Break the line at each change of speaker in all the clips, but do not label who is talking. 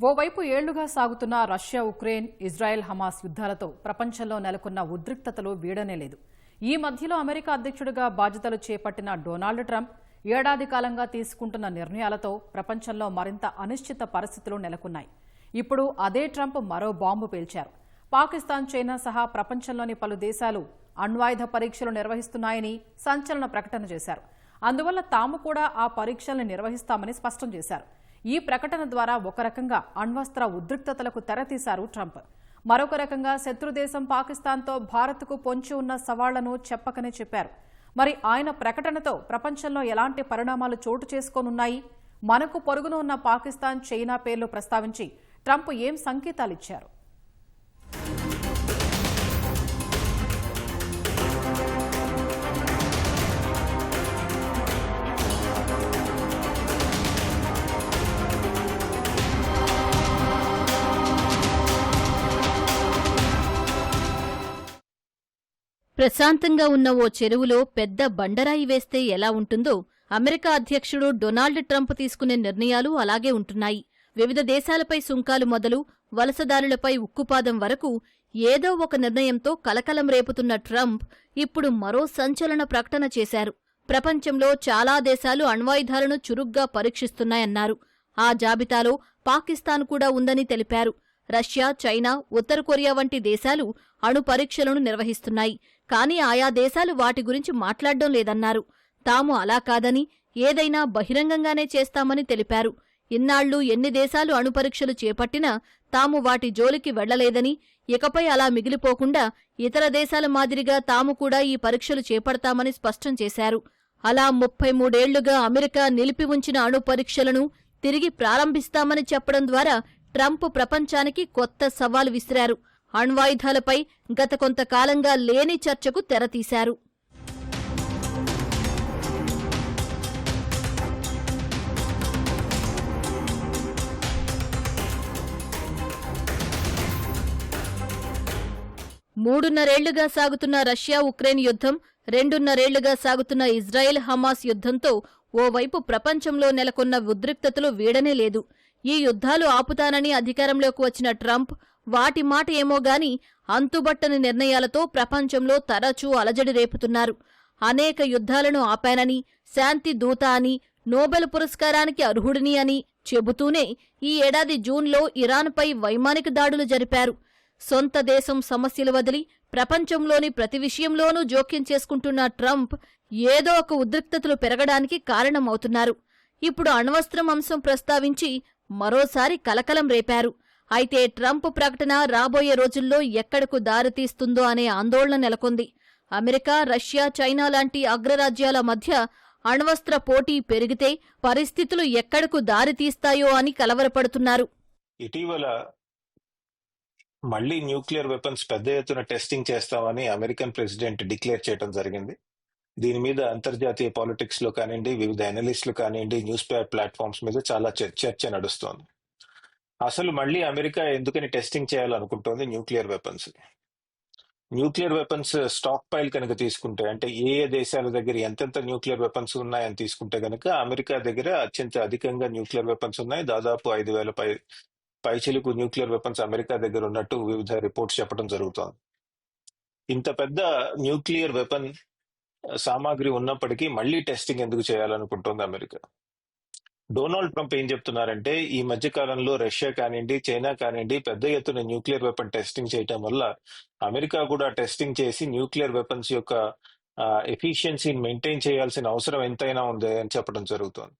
ఓవైపు ఏళ్ళుగా సాగుతున్న రష్యా ఉక్రెయిన్ ఇజ్రాయెల్ హమాస్ యుద్ధాలతో ప్రపంచంలో నెలకొన్న ఉద్రిక్తతలు వీడనే లేదు. ఈ మధ్యలో అమెరికా అధ్యక్షుడిగా బాధ్యతలు చేపట్టిన డొనాల్డ్ ట్రంప్ ఏడాది కాలంగా తీసుకుంటున్న నిర్ణయాలతో ప్రపంచంలో మరింత అనిశ్చిత పరిస్థితులు నెలకొన్నాయి. ఇప్పుడు అదే ట్రంప్ మరో బాంబు పేల్చారు. పాకిస్తాన్ చైనా సహా ప్రపంచంలోని పలు దేశాలు అణ్వాయుధ పరీక్షలు నిర్వహిస్తున్నాయని సంచలన ప్రకటన చేశారు. అందువల్ల తాము కూడా ఆ పరీక్షల్ని నిర్వహిస్తామని స్పష్టం చేశారు. ఈ ప్రకటన ద్వారా ఒక రకంగా అణ్వస్త్ర ఉద్రిక్తతలకు తెరతీశారు ట్రంప్. మరొక రకంగా శత్రుదేశం పాకిస్తాన్తో భారత్కు పొంచి ఉన్న సవాళ్ళను చెప్పకనే చెప్పారు. మరి ఆయన ప్రకటనతో ప్రపంచంలో ఎలాంటి పరిణామాలు చోటు చేసుకోనున్నాయి? మనకు పొరుగున ఉన్న పాకిస్తాన్ చైనా పేర్లు ప్రస్తావించి ట్రంప్ ఏం సంకేతాలిచ్చారు?
ప్రశాంతంగా ఉన్న ఓ చెరువులో పెద్ద బండరాయి వేస్తే ఎలా ఉంటుందో అమెరికా అధ్యక్షుడు డొనాల్డ్ ట్రంప్ తీసుకునే నిర్ణయాలు అలాగే ఉంటున్నాయి. వివిధ దేశాలపై సుంకాలు మొదలు వలసదారులపై ఉక్కుపాదం వరకు ఏదో ఒక నిర్ణయంతో కలకలం రేపుతున్న ట్రంప్ ఇప్పుడు మరో సంచలన ప్రకటన చేశారు. ప్రపంచంలో చాలా దేశాలు అణ్వాయుధాలను చురుగ్గా పరీక్షిస్తున్నాయన్నారు. ఆ జాబితాలో పాకిస్తాన్ కూడా ఉందని తెలిపారు. రష్యా చైనా ఉత్తర కొరియా వంటి దేశాలు అణు పరీక్షలను నిర్వహిస్తున్నాయి. కానీ ఆయా దేశాలు వాటి గురించి మాట్లాడడం లేదన్నారు. తాము అలా కాదని ఏదైనా బహిరంగంగానే చేస్తామని తెలిపారు. ఇన్నాళ్ళు ఎన్ని దేశాలు అణుపరీక్షలు చేపట్టినా తాము వాటి జోలికి వెళ్ళలేదని ఇకపై అలా మిగిలిపోకుండా ఇతర దేశాల మాదిరిగా తాము కూడా ఈ పరీక్షలు చేపడతామని స్పష్టం చేశారు. అలా ముప్పై మూడేళ్ళుగా అమెరికా నిలిపి ఉంచిన అణు పరీక్షలను తిరిగి ప్రారంభిస్తామని చెప్పడం ద్వారా ట్రంప్ ప్రపంచానికి కొత్త సవాల్ విసిరారు. అణ్వాయుధాలపై గత కొంతకాలంగా లేని చర్చకు తెరతీశారు. మూడున్నరేళ్ళుగా సాగుతున్న రష్యా ఉక్రెయిన్ యుద్ధం రెండున్నరేళ్ళుగా సాగుతున్న ఇజ్రాయెల్ హమాస్ యుద్ధంతో ఓవైపు ప్రపంచంలో నెలకొన్న ఉద్రిక్తతలు వీడనే లేదు. ఈ యుద్ధాలు ఆపుతానని అధికారంలోకి వచ్చిన ట్రంప్ వాటి మాట ఏమో గాని అంతుబట్టని నిర్ణయాలతో ప్రపంచంలో తరచూ అలజడి రేపుతున్నారు. అనేక యుద్ధాలను ఆపానని శాంతి దూత అని నోబెల్ పురస్కారానికి అర్హుడిని అని చెబుతూనే ఈ ఏడాది జూన్లో ఇరాన్పై వైమానిక దాడులు జరిపారు. సొంత దేశం సమస్యలు వదిలి ప్రపంచంలోని ప్రతి విషయంలోనూ జోక్యం చేసుకుంటున్న ట్రంప్ ఏదో ఒక ఉద్రిక్తతలు పెరగడానికి కారణమవుతున్నారు. ఇప్పుడు అణ్వస్త్రం అంశం ప్రస్తావించి మరోసారి కలకలం రేపారు. అయితే ట్రంప్ ప్రకటన రాబోయే రోజుల్లో ఎక్కడకు దారితీస్తుందో అనే ఆందోళన నెలకొంది. అమెరికా రష్యా చైనా లాంటి అగ్రరాజ్యాల మధ్య అణ్వస్త్ర పోటీ పెరిగితే పరిస్థితులు ఎక్కడకు దారితీస్తాయో అని కలవరపడుతున్నారు.
ఇటీవల మళ్ళీ న్యూక్లియర్ వెపన్స్ పెద్ద ఎత్తున టెస్టింగ్ చేస్తామని అమెరికన్ ప్రెసిడెంట్ డిక్లేర్ చేయడం జరిగింది. దీని మీద అంతర్జాతీయ పాలిటిక్స్లో కానివ్వండి వివిధ అనలిస్టులు కానివ్వండి న్యూస్ పేపర్ ప్లాట్ఫామ్స్ మీద చాలా చర్చ నడుస్తోంది. అసలు మళ్ళీ అమెరికా ఎందుకని testing చేయాలనుకుంటోంది nuclear weapons nuclear weapons stockpile కనుక తీసుకుంటే అంటే ఏ ఏ దేశాల దగ్గర ఎంతెంత న్యూక్లియర్ వెపన్స్ ఉన్నాయని తీసుకుంటే కనుక అమెరికా దగ్గర అత్యంత అధికంగా న్యూక్లియర్ వెపన్స్ ఉన్నాయి. దాదాపు ఐదు వేల పై పైచిలుకు న్యూక్లియర్ వెపన్స్ అమెరికా దగ్గర ఉన్నట్టు వివిధ రిపోర్ట్స్ చెప్పడం జరుగుతోంది. ఇంత పెద్ద న్యూక్లియర్ వెపన్ సామాగ్రి ఉన్నప్పటికీ మళ్ళీ టెస్టింగ్ ఎందుకు చేయాలనుకుంటోంది అమెరికా? డొనాల్డ్ ట్రంప్ ఏం చెప్తున్నారంటే ఈ మధ్య కాలంలో రష్యా కానివ్వండి చైనా కానివ్వండి పెద్ద ఎత్తున న్యూక్లియర్ వెపన్ టెస్టింగ్ చేయటం వల్ల అమెరికా కూడా టెస్టింగ్ చేసి న్యూక్లియర్ వెపన్స్ యొక్క ఎఫిషియన్సీని మెయింటైన్ చేయాల్సిన అవసరం ఎంతైనా ఉంది అని చెప్పడం జరుగుతోంది.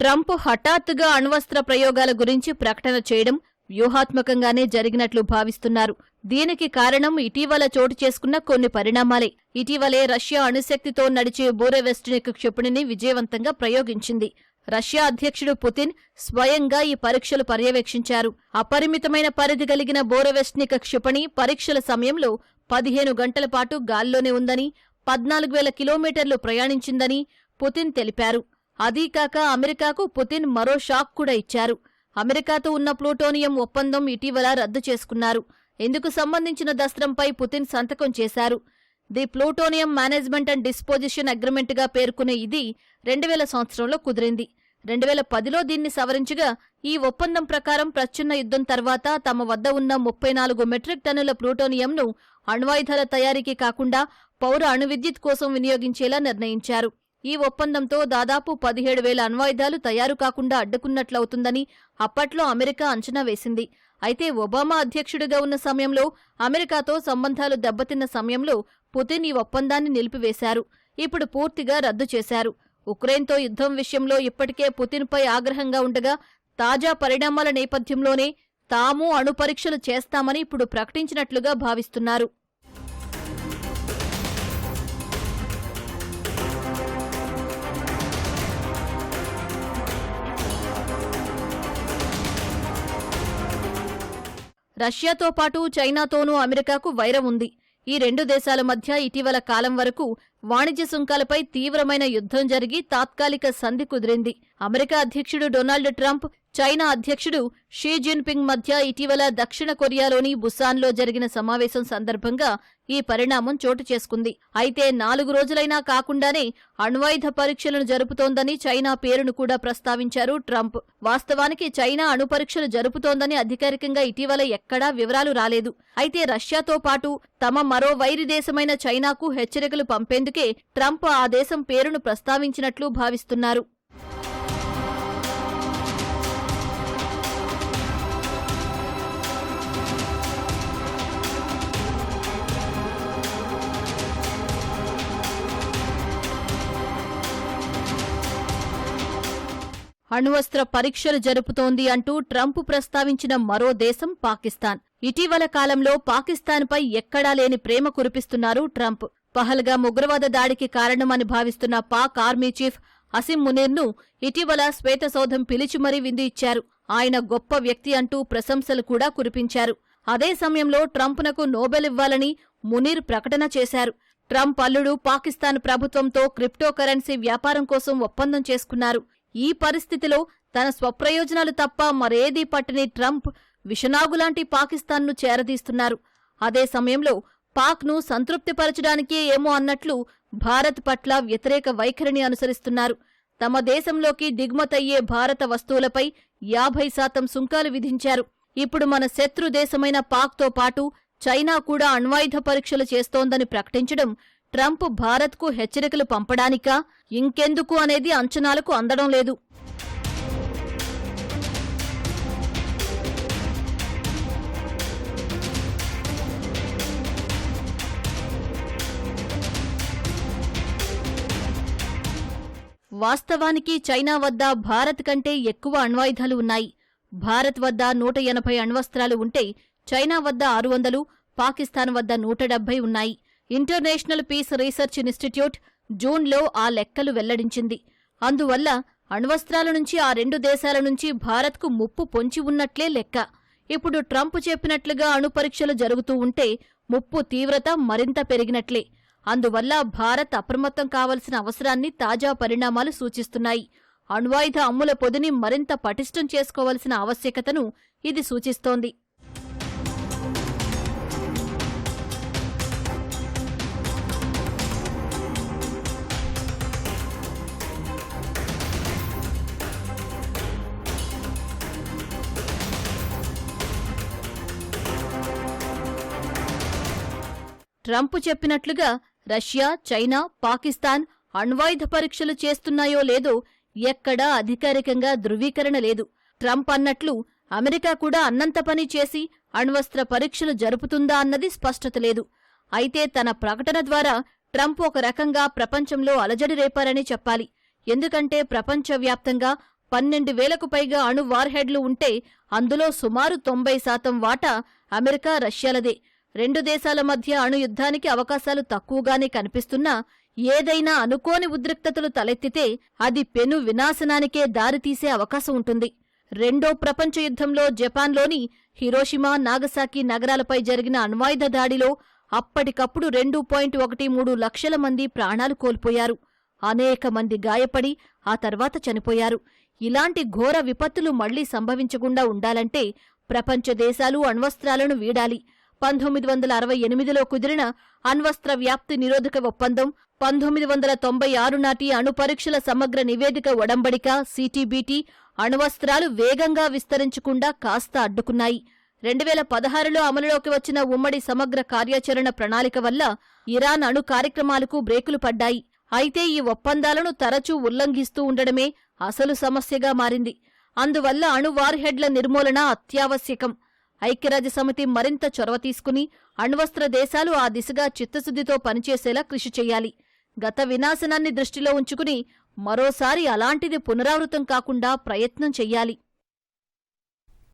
ట్రంప్ హఠాత్తుగా అణ్వస్త్ర ప్రయోగాల గురించి ప్రకటన చేయడం వ్యూహాత్మకంగానే జరిగినట్లు భావిస్తున్నారు. దీనికి కారణం ఇటీవల చోటు చేసుకున్న కొన్ని పరిణామాలే. ఇటీవలే రష్యా అణుశక్తితో నడిచే బూరెవెస్టినిక్ క్షిపణిని విజయవంతంగా ప్రయోగించింది. రష్యా అధ్యక్షుడు పుతిన్ స్వయంగా ఈ పరీక్షలు పర్యవేక్షించారు. అపరిమితమైన పరిధి కలిగిన బోరవెస్నిక క్షిపణి పరీక్షల సమయంలో పదిహేను గంటల పాటు గాల్లోనే ఉందని పద్నాలుగు వేల కిలోమీటర్లు ప్రయాణించిందని పుతిన్ తెలిపారు. అదీకాక అమెరికాకు పుతిన్ మరో షాక్ కూడా ఇచ్చారు. అమెరికాతో ఉన్న ప్లూటోనియం ఒప్పందం ఇటీవల రద్దు చేసుకున్నారు. ఇందుకు సంబంధించిన దస్త్రంపై పుతిన్ సంతకం చేశారు. The plutonium management and disposition అగ్రిమెంట్గా పేర్కొనే ఇది రెండు వేల సంవత్సరంలో కుదిరింది. రెండు వేల పదిలో దీన్ని సవరించగా ఈ ఒప్పందం ప్రకారం ప్రచున్న యుద్ధం తర్వాత తమ వద్ద ఉన్న ముప్పై నాలుగు మెట్రిక్ టన్నుల ప్లూటోనియంను అణ్వాయుధాల తయారీకి కాకుండా పౌర అణువిద్యుత్ కోసం వినియోగించేలా నిర్ణయించారు. ఈ ఒప్పందంతో దాదాపు పదిహేడు వేల అణ్వాయుధాలు తయారు కాకుండా అడ్డుకున్నట్లవుతుందని అప్పట్లో అమెరికా అంచనా వేసింది. అయితే ఒబామా అధ్యక్షుడిగా ఉన్న సమయంలో అమెరికాతో సంబంధాలు దెబ్బతిన్న సమయంలో పుతిన్ ఈ ఒప్పందాన్ని నిలిపివేశారు. ఇప్పుడు పూర్తిగా రద్దు చేశారు. ఉక్రెయిన్తో యుద్ధం విషయంలో ఇప్పటికే పుతిన్పై ఆగ్రహంగా ఉండగా తాజా పరిణామాల నేపథ్యంలోనే తాము అణు పరీక్షలు చేస్తామని ఇప్పుడు ప్రకటించినట్లుగా భావిస్తున్నారు. రష్యాతో పాటు చైనాతోనూ అమెరికాకు వైరం ఉంది. ఈ రెండు దేశాల మధ్య ఇటీవల కాలం వరకు వాణిజ్య సుంకాలపై తీవ్రమైన యుద్ధం జరిగి తాత్కాలిక సంధి కుదిరింది. అమెరికా అధ్యక్షుడు డొనాల్డ్ ట్రంప్ చైనా అధ్యక్షుడు షీ జిన్పింగ్ మధ్య ఇటీవల దక్షిణ కొరియాలోని బుసాన్లో జరిగిన సమావేశం సందర్భంగా ఈ పరిణామం చోటు చేసుకుంది. అయితే నాలుగు రోజులైనా కాకుండానే అణ్వాయుధ పరీక్షలను జరుపుతోందని చైనా పేరును కూడా ప్రస్తావించారు ట్రంప్. వాస్తవానికి చైనా అణు పరీక్షలు జరుపుతోందని అధికారికంగా ఇటీవల ఎక్కడా వివరాలు రాలేదు. అయితే రష్యాతో పాటు తమ మరో వైరి దేశమైన చైనాకు హెచ్చరికలు పంపేందుకే ట్రంప్ ఆ దేశం పేరును ప్రస్తావించినట్లు భావిస్తున్నారు. అణువస్త్ర పరీక్షలు జరుపుతోంది అంటూ ట్రంప్ ప్రస్తావించిన మరో దేశం పాకిస్తాన్. ఇటీవల కాలంలో పాకిస్తాన్పై ఎక్కడా లేని ప్రేమ కురిపిస్తున్నారు ట్రంప్. పహల్గా ఉగ్రవాద దాడికి కారణమని భావిస్తున్న పాక్ ఆర్మీ చీఫ్ అసిం మునీర్ను ఇటీవల శ్వేతసౌధం పిలిచి మరీ విందు ఇచ్చారు. ఆయన గొప్ప వ్యక్తి అంటూ ప్రశంసలు కూడా కురిపించారు. అదే సమయంలో ట్రంప్నకు నోబెల్ ఇవ్వాలని మునీర్ ప్రకటన చేశారు. ట్రంప్ అల్లుడు పాకిస్తాన్ ప్రభుత్వంతో క్రిప్టోకరెన్సీ వ్యాపారం కోసం ఒప్పందం చేసుకున్నారు. ఈ పరిస్థితిలో తన స్వప్రయోజనాలు తప్ప మరేదీ పట్టని ట్రంప్ విషనాగులాంటి పాకిస్తాన్ను చేరదీస్తున్నారు. అదే సమయంలో పాక్ను సంతృప్తిపరచడానికే ఏమో అన్నట్లు భారత్ పట్ల వ్యతిరేక వైఖరిని అనుసరిస్తున్నారు. తమ దేశంలోకి దిగుమతయ్యే భారత వస్తువులపై యాభై శాతం సుంకాలు విధించారు. ఇప్పుడు మన శత్రు దేశమైన పాక్తో పాటు చైనా కూడా అణ్వాయుధ పరీక్షలు చేస్తోందని ప్రకటించడం ట్రంప్ భారత్కు హెచ్చరికలు పంపడానికా? ఇంకెందుకు అనేది అంచనాలకు అందడం లేదు. వాస్తవానికి చైనా వద్ద భారత్ కంటే ఎక్కువ అణ్వాయుధాలు ఉన్నాయి. భారత్ వద్ద నూట ఎనభై అణ్వస్త్రాలు ఉంటే చైనా వద్ద ఆరు వందలు పాకిస్తాన్ వద్ద నూట డెబ్బై ఉన్నాయి. ఇంటర్నేషనల్ పీస్ రీసెర్చ్ ఇన్స్టిట్యూట్ జూన్లో ఆ లెక్కలు వెల్లడించింది. అందువల్ల అణ్వస్త్రాల నుంచి ఆ రెండు దేశాల నుంచి భారత్కు ముప్పు పొంచి ఉన్నట్లే లెక్క. ఇప్పుడు ట్రంప్ చెప్పినట్లుగా అణు పరీక్షలు జరుగుతూ ఉంటే ముప్పు తీవ్రత మరింత పెరిగినట్లే. అందువల్ల భారత్ అప్రమత్తం కావలసిన అవసరాన్ని తాజా పరిణామాలు సూచిస్తున్నాయి. అణ్వాయుధ అమ్ముల పొదిని మరింత పటిష్టం చేసుకోవలసిన ఆవశ్యకతను ఇది సూచిస్తోంది. ట్రంప్ చెప్పినట్లుగా రష్యా చైనా పాకిస్తాన్ అణ్వాయుధ పరీక్షలు చేస్తున్నాయో లేదో ఎక్కడా అధికారికంగా ధృవీకరణ లేదు. ట్రంప్ అన్నట్లు అమెరికా కూడా అన్నంత పని చేసి అణ్వస్త్ర పరీక్షలు జరుపుతుందా అన్నది స్పష్టత లేదు. అయితే తన ప్రకటన ద్వారా ట్రంప్ ఒక రకంగా ప్రపంచంలో అలజడి రేపారని చెప్పాలి. ఎందుకంటే ప్రపంచవ్యాప్తంగా పన్నెండు వేలకు పైగా అణు వార్హెడ్లు ఉంటే అందులో సుమారు తొంభై శాతం వాటా అమెరికా రష్యాలదే. రెండు దేశాల మధ్య అణు యుద్ధానికి అవకాశాలు తక్కువగానే కనిపిస్తున్నా ఏదైనా అనుకోని ఉద్రిక్తతలు తలెత్తితే అది పెను వినాశనానికే దారితీసే అవకాశం ఉంటుంది. రెండో ప్రపంచ యుద్ధంలో జపాన్లోని హిరోషిమా నాగసాకి నగరాలపై జరిగిన అణ్వాయుధ దాడిలో అప్పటికప్పుడు రెండు పాయింట్ ఒకటి మూడు లక్షల మంది ప్రాణాలు కోల్పోయారు. అనేక మంది గాయపడి ఆ తర్వాత చనిపోయారు. ఇలాంటి ఘోర విపత్తులు మళ్ళీ సంభవించకుండా ఉండాలంటే ప్రపంచ దేశాలు అణ్వస్త్రాలను వీడాలి. పంతొమ్మిది వందల అరవై ఎనిమిదిలో కుదిరిన అణ్వస్త్ర వ్యాప్తి నిరోధక ఒప్పందం పంతొమ్మిది వందల తొంభై ఆరు నాటి అణు పరీక్షల సమగ్ర నివేదిక ఒడంబడిక సిటీబీటీ అణువస్త్రాలు వేగంగా విస్తరించకుండా కాస్త అడ్డుకున్నాయి. రెండు వేల పదహారులో అమలులోకి వచ్చిన ఉమ్మడి సమగ్ర కార్యాచరణ ప్రణాళిక వల్ల ఇరాన్ అణు కార్యక్రమాలకు బ్రేకులు పడ్డాయి. అయితే ఈ ఒప్పందాలను తరచూ ఉల్లంఘిస్తూ ఉండడమే అసలు సమస్యగా మారింది. అందువల్ల అణు వార్హెడ్ల నిర్మూలన అత్యావశ్యకం. ఐక్యరాజ్య సమితి మరింత చొరవ తీసుకుని అణ్వస్త్ర దేశాలు ఆ దిశగా చిత్తశుద్ధితో పనిచేసేలా కృషి చేయాలి. గత వినాశనాన్ని దృష్టిలో ఉంచుకుని మరోసారి అలాంటిది పునరావృతం కాకుండా ప్రయత్నం చెయ్యాలి.